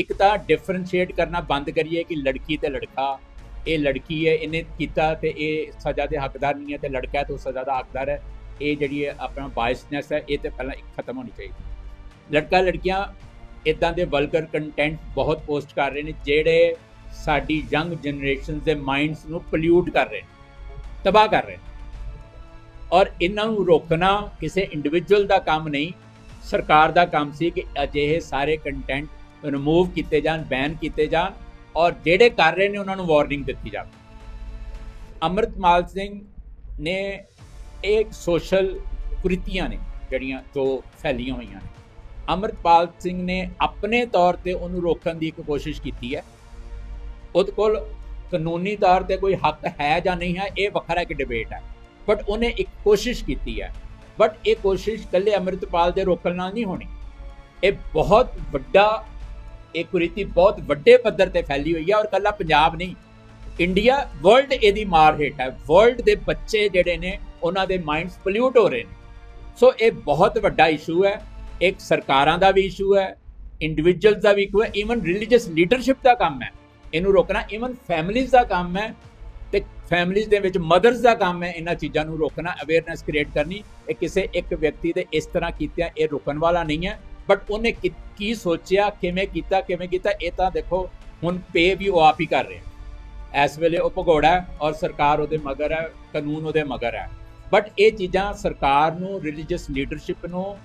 ਇੱਕ ਤਾਂ ਡਿਫਰੈਂਸ਼ੀਏਟ ਕਰਨਾ ਬੰਦ ਕਰੀਏ ਕਿ ਲੜਕੀ ਤੇ ਲੜਕਾ। ਇਹ ਲੜਕੀ ਹੈ, ਇਹਨੇ ਕੀਤਾ ਤੇ ਇਹ ਸਜ਼ਾ ਦੇ ਹੱਕਦਾਰ ਨਹੀਂ ਹੈ ਤੇ ਲੜਕਾ ਹੈ ਤੇ ਉਹ ਸਜ਼ਾ ਦਾ ਹੱਕਦਾਰ ਹੈ। ਇਹ ਜਿਹੜੀ ਹੈ ਆਪਣਾ ਬਾਇਸਨੈਸ ਹੈ, ਇਹ ਤੇ ਪਹਿਲਾਂ ਖਤਮ ਹੋਣੀ ਚਾਹੀਦੀ। ਲੜਕਾ ਲੜਕੀਆਂ ਇਦਾਂ ਦੇ ਵਲਗਰ ਕੰਟੈਂਟ ਬਹੁਤ ਪੋਸਟ ਕਰ ਰਹੇ ਨੇ, ਜਿਹੜੇ ਸਾਡੀ ਯੰਗ ਜਨਰੇਸ਼ਨ ਦੇ ਮਾਈਂਡਸ ਨੂੰ ਪੋਲਿਊਟ ਕਰ ਰਹੇ ਨੇ, ਤਬਾਹ ਕਰ ਰਹੇ ਨੇ। ਔਰ ਇਹਨਾਂ ਨੂੰ ਰੋਕਣਾ ਕਿਸੇ ਇੰਡੀਵਿਜੂਅਲ ਦਾ ਕੰਮ ਨਹੀਂ, ਸਰਕਾਰ ਦਾ ਕੰਮ ਸੀ ਕਿ ਅਜਿਹੇ ਸਾਰੇ ਕੰਟੈਂਟ ਰਿਮੂਵ ਕੀਤੇ ਜਾਣ ਬੈਨ ਕੀਤੇ ਜਾਣ ਔਰ ਜਿਹੜੇ ਕਰ ਰਹੇ ਨੇ ਉਹਨਾਂ ਨੂੰ ਵਾਰਨਿੰਗ ਦਿੱਤੀ ਜਾਵੇ। ਅੰਮ੍ਰਿਤਮਾਲ ਸਿੰਘ ਨੇ ਇਹ ਸੋਸ਼ਲ ਕੁਰੀਤੀਆਂ ਨੇ ਜਿਹੜੀਆਂ ਜੋ ਫੈਲੀਆਂ ਹੋਈਆਂ ਨੇ। ਅੰਮ੍ਰਿਤਪਾਲ ਸਿੰਘ ਨੇ ਆਪਣੇ ਤੌਰ ਤੇ ਉਹਨੂੰ ਰੋਕਣ ਦੀ ਇੱਕ ਕੋਸ਼ਿਸ਼ ਕੀਤੀ ਹੈ। ਉਹਦੇ ਕੋਲ ਕਾਨੂੰਨੀ ਤੌਰ ਤੇ ਕੋਈ ਹੱਕ ਹੈ ਜਾਂ ਨਹੀਂ ਹੈ, ਇਹ ਵੱਖਰਾ ਇੱਕ ਡਿਬੇਟ ਹੈ। ਬਟ ਉਹਨੇ ਇੱਕ ਕੋਸ਼ਿਸ਼ ਕੀਤੀ ਹੈ। ਬਟ ਇਹ ਕੋਸ਼ਿਸ਼ ਕੱਲੇ ਅੰਮ੍ਰਿਤਪਾਲ ਦੇ ਰੋਕਣ ਨਾਲ ਨਹੀਂ ਹੋਣੀ। ਇਹ ਬਹੁਤ ਵੱਡਾ ਇਹ ਕੁਰੀਤੀ ਬਹੁਤ ਵੱਡੇ ਪੱਧਰ ਤੇ ਫੈਲੀ ਹੋਈ ਹੈ ਔਰ ਕੱਲਾ ਪੰਜਾਬ ਨਹੀਂ। ਇੰਡੀਆ ਵਰਲਡ ਇਹਦੀ ਮਾਰ ਹੇਠ ਹੈ। ਵਰਲਡ ਦੇ ਬੱਚੇ ਜਿਹੜੇ ਨੇ, ਉਹਨਾਂ ਦੇ ਮਾਈਂਡਸ ਪੋਲਿਊਟ ਹੋ ਰਹੇ ਨੇ। ਸੋ ਇਹ ਬਹੁਤ ਵੱਡਾ ਇਸ਼ੂ ਹੈ। ਇੱਕ ਸਰਕਾਰਾਂ ਦਾ ਵੀ ਇਸ਼ੂ ਹੈ। ਇੰਡੀਵਿਜੂਅਲਸ ਦਾ ਵੀ ਇਸ਼ੂ ਹੈ ਇਵਨ ਰਿਲੀਜੀਅਸ ਲੀਡਰਸ਼ਿਪ ਦਾ ਕੰਮ ਹੈ। ਇਹਨੂੰ ਰੋਕਣਾ ਇਵਨ ਫੈਮਿਲੀਜ਼ ਦਾ ਕੰਮ ਹੈ। ਤੇ ਫੈਮਿਲੀਜ਼ ਦੇ ਵਿੱਚ ਮਦਰਸ ਦਾ ਕੰਮ ਹੈ। ਇਹਨਾਂ ਚੀਜ਼ਾਂ ਨੂੰ ਰੋਕਣਾ ਅਵੇਅਰਨੈਸ ਕ੍ਰੀਏਟ ਕਰਨੀ। ਇਹ ਕਿਸੇ ਇੱਕ ਵਿਅਕਤੀ ਦੇ ਇਸ ਤਰ੍ਹਾਂ ਕੀਤਿਆਂ ਇਹ ਰੁਕਣ ਵਾਲਾ ਨਹੀਂ ਹੈ। ਬਟ ਉਹਨੇ ਕੀ- ਕੀ ਸੋਚਿਆ, ਕਿਵੇਂ ਕੀਤਾ ਕਿਵੇਂ ਕੀਤਾ, ਇਹ ਤਾਂ ਦੇਖੋ, ਹੁਣ ਪੇ ਵੀ ਉਹ ਆਪ ਹੀ ਕਰ ਰਿਹਾ। ਇਸ ਵੇਲੇ ਉਹ ਭਗੌੜਾ ਔਰ ਸਰਕਾਰ ਉਹਦੇ ਮਗਰ ਹੈ, ਕਾਨੂੰਨ ਉਹਦੇ ਮਗਰ ਹੈ। ਬਟ ਇਹ ਚੀਜ਼ਾਂ ਸਰਕਾਰ ਨੂੰ ਰਿਲੀਜੀਅਸ ਲੀਡਰਸ਼ਿਪ ਨੂੰ,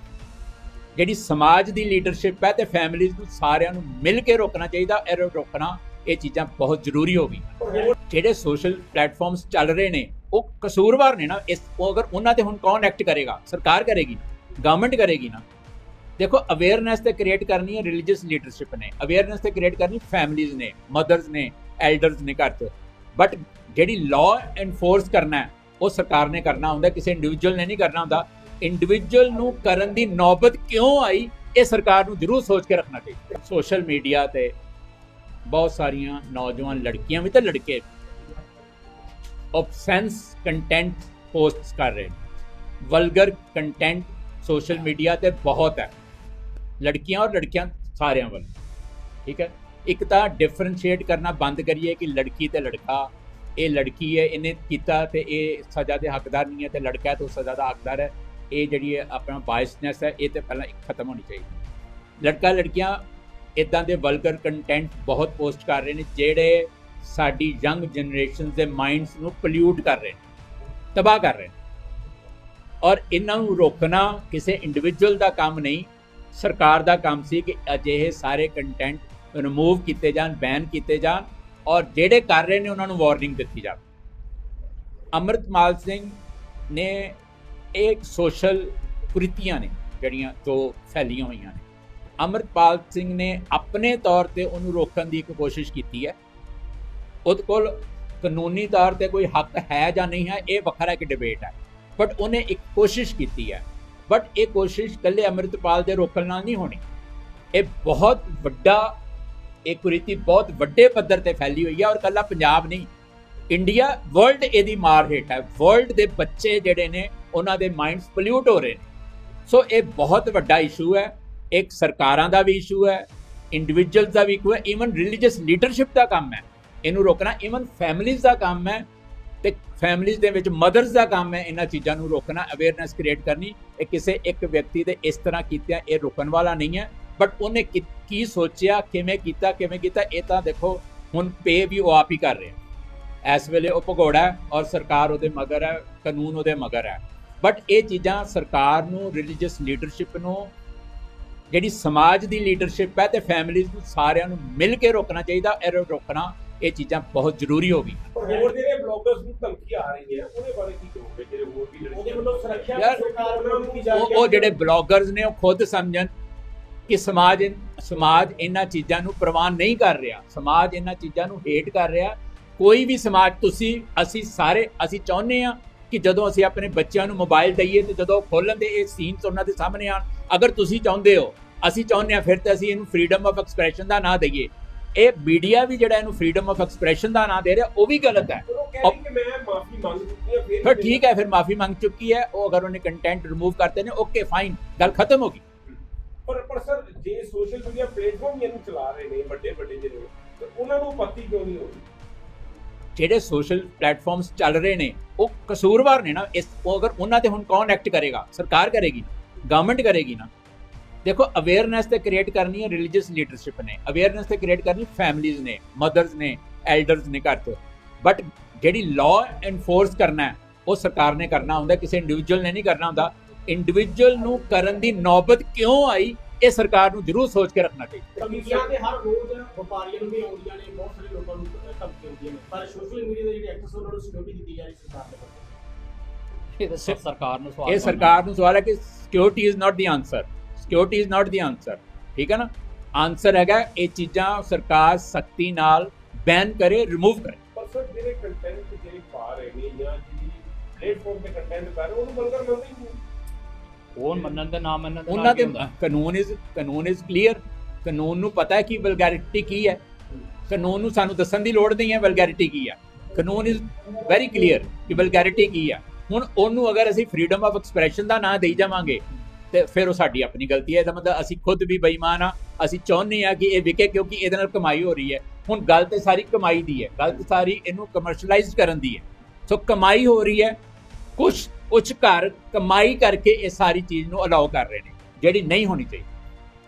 ਜਿਹੜੀ ਸਮਾਜ ਦੀ ਲੀਡਰਸ਼ਿਪ ਹੈ ਤੇ ਫੈਮਿਲੀਜ਼ ਨੂੰ ਸਾਰਿਆਂ ਨੂੰ ਮਿਲ ਕੇ ਰੋਕਣਾ ਚਾਹੀਦਾ, ਇਹ ਰੋਕਣਾ ਇਹ ਚੀਜ਼ਾਂ ਬਹੁਤ ਜ਼ਰੂਰੀ ਹੋ ਗਈਆਂ। ਜਿਹੜੇ ਸੋਸ਼ਲ ਪਲੇਟਫਾਰਮਸ ਚੱਲ ਰਹੇ ਨੇ, ਉਹ ਕਸੂਰਵਾਰ ਨੇ ਨਾ, ਇਸ, ਉਹ ਅਗਰ ਉਹਨਾਂ ਤੇ ਹੁਣ ਕੌਣ ਐਕਟ ਕਰੇਗਾ? ਸਰਕਾਰ ਕਰੇਗੀ ਗਵਰਨਮੈਂਟ ਕਰੇਗੀ ਨਾ ਦੇਖੋ ਅਵੇਅਰਨੈਸ ਤੇ ਕ੍ਰੀਏਟ ਕਰਨੀ ਹੈ ਰਿਲੀਜੀਅਸ ਲੀਡਰਸ਼ਿਪ ਨੇ। ਅਵੇਅਰਨੈਸ ਤੇ ਕ੍ਰੀਏਟ ਕਰਨੀ ਫੈਮਿਲੀਜ਼ ਨੇ ਮਦਰਸ ਨੇ ਐਲਡਰਸ ਨੇ ਘਰ 'ਚ। ਬਟ ਜਿਹੜੀ ਲਾਅ ਐਨਫੋਰਸ ਕਰਨਾ ਹੈ, ਉਹ ਸਰਕਾਰ ਨੇ ਕਰਨਾ ਹੁੰਦਾ, ਕਿਸੇ ਇੰਡੀਵਿਜੂਅਲ ਨੇ ਨਹੀਂ ਕਰਨਾ ਹੁੰਦਾ। ਇੰਡੀਵਿਜੂਅਲ ਨੂੰ ਕਰਨ ਦੀ ਨੌਬਤ ਕਿਉਂ ਆਈ, ਇਹ ਸਰਕਾਰ ਨੂੰ ਜ਼ਰੂਰ ਸੋਚ ਕੇ ਰੱਖਣਾ ਚਾਹੀਦਾ। ਸੋਸ਼ਲ ਮੀਡੀਆ ਤੇ ਬਹੁਤ ਸਾਰੀਆਂ ਨੌਜਵਾਨ ਲੜਕੀਆਂ ਵੀ ਤੇ ਲੜਕੇ ਆਬਸੈਂਸ ਕੰਟੈਂਟ ਪੋਸਟਸ ਕਰ ਰਹੇ ਨੇ। ਵਲਗਰ ਕੰਟੈਂਟ ਸੋਸ਼ਲ ਮੀਡੀਆ ਤੇ ਬਹੁਤ ਹੈ। ਲੜਕੀਆਂ ਔਰ ਲੜਕਿਆਂ ਸਾਰਿਆਂ ਵੱਲ। ਠੀਕ ਹੈ? ਇੱਕ ਤਾਂ ਡਿਫਰੈਂਸ਼ੀਏਟ ਕਰਨਾ ਬੰਦ ਕਰੀਏ ਕਿ ਲੜਕੀ ਤੇ ਲੜਕਾ, ਇਹ ਲੜਕੀ ਹੈ, ਇਹਨੇ ਕੀਤਾ ਤੇ ਇਹ ਸਜ਼ਾ ਦੇ ਹੱਕਦਾਰ ਨਹੀਂ ਹੈ ਤੇ ਲੜਕਾ ਹੈ ਤੇ ਸਜ਼ਾ ਦਾ ਹੱਕਦਾਰ ਹੈ। ਇਹ ਜਿਹੜੀ ਹੈ ਆਪਣਾ ਬਾਇਸਨੈਸ ਹੈ, ਇਹ ਤੇ ਪਹਿਲਾਂ ਖਤਮ ਹੋਣੀ ਚਾਹੀਦੀ। ਲੜਕਾ ਲੜਕੀਆਂ ਇਦਾਂ ਦੇ ਵਲਗਰ ਕੰਟੈਂਟ ਬਹੁਤ ਪੋਸਟ ਕਰ ਰਹੇ ਨੇ, ਜਿਹੜੇ ਸਾਡੀ ਯੰਗ ਜਨਰੇਸ਼ਨ ਦੇ ਮਾਈਂਡਸ ਨੂੰ ਪੋਲਿਊਟ ਕਰ ਰਹੇ ਨੇ, ਤਬਾਹ ਕਰ ਰਹੇ ਨੇ। ਔਰ ਇਹਨਾਂ ਨੂੰ ਰੋਕਣਾ ਕਿਸੇ ਇੰਡੀਵਿਜੂਅਲ ਦਾ ਕੰਮ ਨਹੀਂ ਸਰਕਾਰ ਦਾ ਕੰਮ ਸੀ ਕਿ ਅਜਿਹੇ ਸਾਰੇ ਕੰਟੈਂਟ ਰਿਮੂਵ ਕੀਤੇ ਜਾਣ ਬੈਨ ਕੀਤੇ ਜਾਣ ਔਰ ਜਿਹੜੇ ਕਰ ਰਹੇ ਨੇ ਉਹਨਾਂ ਨੂੰ ਵਾਰਨਿੰਗ ਦਿੱਤੀ ਜਾਵੇ। ਅੰਮ੍ਰਿਤਮਾਲ ਸਿੰਘ ਨੇ ਇੱਕ ਸੋਸ਼ਲ ਕੁਰੀਤੀਆਂ ਨੇ ਜਿਹੜੀਆਂ ਜੋ ਫੈਲੀਆਂ ਹੋਈਆਂ ਨੇ। ਅੰਮ੍ਰਿਤਪਾਲ ਸਿੰਘ ਨੇ ਆਪਣੇ ਤੌਰ ਤੇ ਉਹਨੂੰ ਰੋਕਣ ਦੀ ਇੱਕ ਕੋਸ਼ਿਸ਼ ਕੀਤੀ ਹੈ। ਉਹਦੇ ਕੋਲ ਕਾਨੂੰਨੀ ਤੌਰ ਤੇ ਕੋਈ ਹੱਕ ਹੈ ਜਾਂ ਨਹੀਂ ਹੈ, ਇਹ ਵੱਖਰਾ ਇੱਕ ਡਿਬੇਟ ਹੈ। ਬਟ ਉਹਨੇ ਇੱਕ ਕੋਸ਼ਿਸ਼ ਕੀਤੀ ਹੈ ਬਟ ਇਹ ਕੋਸ਼ਿਸ਼ ਕੱਲੇ ਅੰਮ੍ਰਿਤਪਾਲ ਦੇ ਰੋਕਣ ਨਾਲ ਨਹੀਂ ਹੋਣੀ। ਇਹ ਬਹੁਤ ਵੱਡਾ ਇਹ ਕੁਰੀਤੀ ਬਹੁਤ ਵੱਡੇ ਪੱਧਰ ਤੇ ਫੈਲੀ ਹੋਈ ਹੈ ਔਰ ਕੱਲਾ ਪੰਜਾਬ ਨਹੀਂ। ਇੰਡੀਆ ਵਰਲਡ ਇਹਦੀ ਮਾਰ ਹੇਠ ਹੈ। ਵਰਲਡ ਦੇ ਬੱਚੇ ਜਿਹੜੇ ਨੇ, ਉਹਨਾਂ ਦੇ ਮਾਈਂਡਸ ਪੋਲਿਊਟ ਹੋ ਰਹੇ ਨੇ। ਸੋ ਇਹ ਬਹੁਤ ਵੱਡਾ ਇਸ਼ੂ ਹੈ। ਇੱਕ ਸਰਕਾਰਾਂ ਦਾ ਵੀ ਇਸ਼ੂ ਹੈ। ਇੰਡੀਵਿਜੂਅਲਸ ਦਾ ਵੀ ਇਸ਼ੂ ਹੈ ਈਵਨ ਰਿਲੀਜੀਅਸ ਲੀਡਰਸ਼ਿਪ ਦਾ ਕੰਮ ਹੈ। ਇਹਨੂੰ ਰੋਕਣਾ ਈਵਨ ਫੈਮਿਲੀਜ਼ ਦਾ ਕੰਮ ਹੈ। ਤੇ ਫੈਮਿਲੀਜ਼ ਦੇ ਵਿੱਚ ਮਦਰਸ ਦਾ ਕੰਮ ਹੈ ਇਹਨਾਂ ਚੀਜ਼ਾਂ ਨੂੰ ਰੋਕਣਾ ਅਵੇਅਰਨੈਸ ਕ੍ਰੀਏਟ ਕਰਨੀ। ਇਹ ਕਿਸੇ ਇੱਕ ਵਿਅਕਤੀ ਦੇ ਇਸ ਤਰ੍ਹਾਂ ਕੀਤਿਆਂ ਇਹ ਰੁਕਣ ਵਾਲਾ ਨਹੀਂ ਹੈ। ਬਟ ਉਹਨੇ ਕੀ- ਕੀ ਸੋਚਿਆ, ਕਿਵੇਂ ਕੀਤਾ ਕਿਵੇਂ ਕੀਤਾ, ਇਹ ਤਾਂ ਦੇਖੋ ਹੁਣ ਪੇ ਵੀ ਉਹ ਆਪ ਹੀ ਕਰ ਰਿਹਾ। ਇਸ ਵੇਲੇ ਉਹ ਭਗੌੜਾ ਔਰ ਸਰਕਾਰ ਉਹਦੇ ਮਗਰ ਹੈ, ਕਾਨੂੰਨ ਉਹਦੇ ਮਗਰ ਹੈ। ਬਟ ਇਹ ਚੀਜ਼ਾਂ ਸਰਕਾਰ ਨੂੰ ਰਿਲੀਜੀਅਸ ਲੀਡਰਸ਼ਿਪ ਨੂੰ, ਜਿਹੜੀ ਸਮਾਜ ਦੀ ਲੀਡਰਸ਼ਿਪ ਹੈ ਤੇ ਫੈਮਿਲੀਜ਼ ਨੂੰ ਸਾਰਿਆਂ ਨੂੰ ਮਿਲ ਕੇ ਰੋਕਣਾ ਚਾਹੀਦਾ, ਇਹ ਰੋਕਣਾ ਇਹ ਚੀਜ਼ਾਂ ਬਹੁਤ ਜ਼ਰੂਰੀ ਹੋ ਗਈਆਂ। ਹੋਰ ਜਿਹੜੇ ਬਲੌਗਰਸ ਨੂੰ ਧਮਕੀ ਆ ਰਹੀ ਹੈ ਉਹਦੇ ਬਾਰੇ ਕੀ ਕਹੋਗੇ ਜਿਹੜੇ ਹੋਰ ਵੀ ਉਹਦੇ ਵੱਲੋਂ ਸੁਰੱਖਿਆ ਸਰਕਾਰ ਵੱਲੋਂ ਦਿੱਤੀ ਜਾ ਉਹ ਰਹੀ ਹੈ ਉਹ ਜਿਹੜੇ ਬਲੌਗਰਸ ਨੇ ਉਹ ਖੁਦ ਸਮਝਣ ਕਿ ਸਮਾਜ ਸਮਾਜ ਇਹਨਾਂ ਚੀਜ਼ਾਂ ਨੂੰ ਪ੍ਰਵਾਨ ਨਹੀਂ ਕਰ ਰਿਹਾ। ਸਮਾਜ ਇਹਨਾਂ ਚੀਜ਼ਾਂ ਨੂੰ ਹੇਟ ਕਰ ਰਿਹਾ। ਕੋਈ ਵੀ ਸਮਾਜ ਤੁਸੀਂ ਅਸੀਂ ਸਾਰੇ ਅਸੀਂ ਚਾਹੁੰਦੇ ਆ ਕਿ ਜਦੋਂ ਅਸੀਂ ਆਪਣੇ ਬੱਚਿਆਂ ਨੂੰ ਮੋਬਾਈਲ ਦਈਏ ਤੇ ਜਦੋਂ ਖੋਲਣ ਦੇ ਇਹ ਸੀਨਸ ਉਹਨਾਂ ਦੇ ਸਾਹਮਣੇ ਆਣ ਅਗਰ ਤੁਸੀਂ ਚਾਹੁੰਦੇ ਹੋ ਅਸੀਂ ਚਾਹੁੰਦੇ ਆ ਫਿਰ ਤੇ ਅਸੀਂ ਇਹਨੂੰ ਫਰੀडम ਆਫ ਐਕਸਪ੍ਰੈਸ਼ਨ ਦਾ ਨਾਂ ਦਈਏ। ਇਹ ਮੀਡੀਆ ਵੀ ਜਿਹੜਾ ਇਹਨੂੰ ਫਰੀडम ਆਫ ਐਕਸਪ੍ਰੈਸ਼ਨ ਦਾ ਨਾਂ ਦੇ ਰਿਹਾ ਉਹ ਵੀ ਗਲਤ ਹੈ। ਫਿਰ ਠੀਕ ਹੈ ਫਿਰ ਮਾਫੀ ਮੰਗ ਚੁੱਕੀ ਹੈ ਉਹ ਅਗਰ ਉਹਨੇ ਕੰਟੈਂਟ ਰਿਮੂਵ ਕਰਤੇ ਨੇ ਓਕੇ ਫਾਈਨ ਗੱਲ ਖਤਮ ਹੋ ਗਈ। ਪਰ ਪਰ ਸਰ ਜੇ ਸੋਸ਼ਲ ਮੀਡੀਆ ਪਲੇਟਫਾਰਮ ਇਹਨੂੰ ਚਲਾ ਰਹੇ ਨੇ ਵੱਡੇ ਵੱਡੇ ਜਿਹੜੇ ਤੇ ਉਹਨਾਂ ਨੂੰ ਪਤੀ ਕਿਉਂ ਨਹੀਂ ਹੋ ਰਹੀ ਜਿਹੜੇ ਸੋਸ਼ਲ ਪਲੇਟਫਾਰਮਸ ਚੱਲ ਰਹੇ ਨੇ ਉਹ ਕਸੂਰਵਾਰ ਨੇ ਨਾ ਇਸ ਉਹ ਅਗਰ ਉਹਨਾਂ ਤੇ ਹੁਣ ਕੌਣ ਐਕਟ ਕਰੇਗਾ? ਸਰਕਾਰ ਕਰੇਗੀ ਗਵਰਨਮੈਂਟ ਕਰੇਗੀ ਨਾ ਦੇਖੋ ਅਵੇਅਰਨੈਸ ਤੇ ਕ੍ਰੀਏਟ ਕਰਨੀ ਹੈ ਰਿਲੀਜੀਅਸ ਲੀਡਰਸ਼ਿਪ ਨੇ। ਅਵੇਅਰਨੈਸ ਤੇ ਕ੍ਰੀਏਟ ਕਰਨੀ ਫੈਮਿਲੀਜ਼ ਨੇ ਮਦਰਸ ਨੇ ਐਲਡਰਸ ਨੇ ਘਰ 'ਚ। ਬਟ ਜਿਹੜੀ ਲਾਅ ਐਨਫੋਰਸ ਕਰਨਾ ਹੈ, ਉਹ ਸਰਕਾਰ ਨੇ ਕਰਨਾ ਹੁੰਦਾ ਕਿਸੇ ਇੰਡੀਵਿਜੂਅਲ ਨੇ ਨਹੀਂ ਕਰਨਾ ਹੁੰਦਾ। ਇੰਡੀਵਿਜੂਅਲ ਨੂੰ ਕਰਨ ਦੀ ਨੌਬਤ ਕਿਉਂ ਆਈ ਇਹ ਸਰਕਾਰ ਨੂੰ ਜ਼ਰੂਰ ਸੋਚ ਕੇ ਰੱਖਣਾ ਚਾਹੀਦਾ। ਧਮਕੀਆਂ ਤੇ ਹਰ ਰੋਜ਼ ਵਪਾਰੀਆਂ ਨੂੰ ਵੀ ਆਉਂਦੀਆਂ ਨੇ ਬਹੁਤ ਸਾਰੇ ਲੋਕਾਂ ਨੂੰ ਧਮਕੀਆਂ ਹੁੰਦੀਆਂ ਨੇ। ਪਰ ਸੋਸ਼ਲ ਮੀਡੀਆ ਦੇ ਜਿਹੜੇ ਐਕਟਰਸ ਉਹਨਾਂ ਨੂੰ ਸਿਕਿਉਰਿਟੀ ਦਿੱਤੀ ਜਾ ਰਹੀ ਸਰਕਾਰ ਦੇ ਵੱਲੋਂ। ਇਹ ਤਾਂ ਸਰ- ਸਰਕਾਰ ਨੂੰ ਸਵਾਲ ਇਹ ਸਰਕਾਰ ਨੂੰ ਸਵਾਲ ਹੈ ਕਿ security is not the answer security is not the answer ਠੀਕ ਹੈ ਨਾ ਆਨਸਰ ਹੈਗਾ ਇਹ ਚੀਜ਼ਾਂ ਸਰਕਾਰ ਸਖਤੀ ਨਾਲ ਬੈਨ ਕਰੇ ਰਿਮੂਵ ਕਰੇ ਪਰ ਸਰ ਜਿਹੜੇ ਕੰਟੈਂਟ ਜਿਹੜੇ ਪਾ ਰਹੇ ਨੇ ਜਾਂ ਜਿਹੜੀ ਪਲੇਟਫਾਰਮ ਤੇ ਕੰਟੈਂਟ ਕਰ ਰਹੇ ਉਹਨੂੰ ਬੰਦਰ ਮੰਨਦੇ ਹੀ ਨਹੀਂ ਉਹ ਮੰਨਣ ਦੇ ਨਾ ਮੰਨਣ ਦੇ ਉਹਨਾਂ ਦੇ? ਕਾਨੂੰਨ ਇਜ਼ ਕਾਨੂੰਨ ਇਜ਼ ਕਲੀਅਰ ਕਾਨੂੰਨ ਨੂੰ ਪਤਾ ਹੈ ਕਿ ਵਲਗੈਰਿਟੀ ਕੀ ਹੈ ਕਾਨੂੰਨ ਨੂੰ ਸਾਨੂੰ ਦੱਸਣ ਦੀ ਲੋੜ ਨਹੀਂ ਹੈ ਵਲਗੈਰਿਟੀ ਕੀ ਹੈ ਕਾਨੂੰਨ ਇਜ਼ ਵੈਰੀ ਕਲੀਅਰ ਕਿ ਵਲਗੈਰਿਟੀ ਕੀ ਹੈ ਹੁਣ ਉਹਨੂੰ ਅਗਰ ਅਸੀਂ ਫਰੀडम ਆਫ ਐਕਸਪ੍ਰੈਸ਼ਨ ਦਾ ਨਾਂ ਦੇਈ ਜਾਵਾਂਗੇ ਤੇ ਫਿਰ ਉਹ ਸਾਡੀ ਆਪਣੀ ਗਲਤੀ ਹੈ। ਇਹਦਾ ਮਤਲਬ ਅਸੀਂ ਖੁਦ ਵੀ ਬੇਈਮਾਨ ਆ ਅਸੀਂ ਚਾਹੁੰਦੇ ਆ ਕਿ ਇਹ ਵਿਕੇ ਕਿਉਂਕਿ ਇਹਦੇ ਨਾਲ ਕਮਾਈ ਹੋ ਰਹੀ ਹੈ। ਹੁਣ ਗੱਲ ਤੇ ਸਾਰੀ ਕਮਾਈ ਦੀ ਹੈ। ਗੱਲ ਤੇ ਸਾਰੀ ਇਹਨੂੰ ਕਮਰਸ਼ੀਅਲਾਈਜ਼ ਕਰਨ ਦੀ ਹੈ। ਸੋ ਕਮਾਈ ਹੋ ਰਹੀ ਹੈ। ਕੁਝ ਉੱਚ ਘਰ ਕਮਾਈ ਕਰਕੇ ਇਹ ਸਾਰੀ ਚੀਜ਼ ਨੂੰ ਅਲਾਉ ਕਰ ਰਹੇ ਨੇ। ਜਿਹੜੀ ਨਹੀਂ ਹੋਣੀ ਚਾਹੀਦੀ।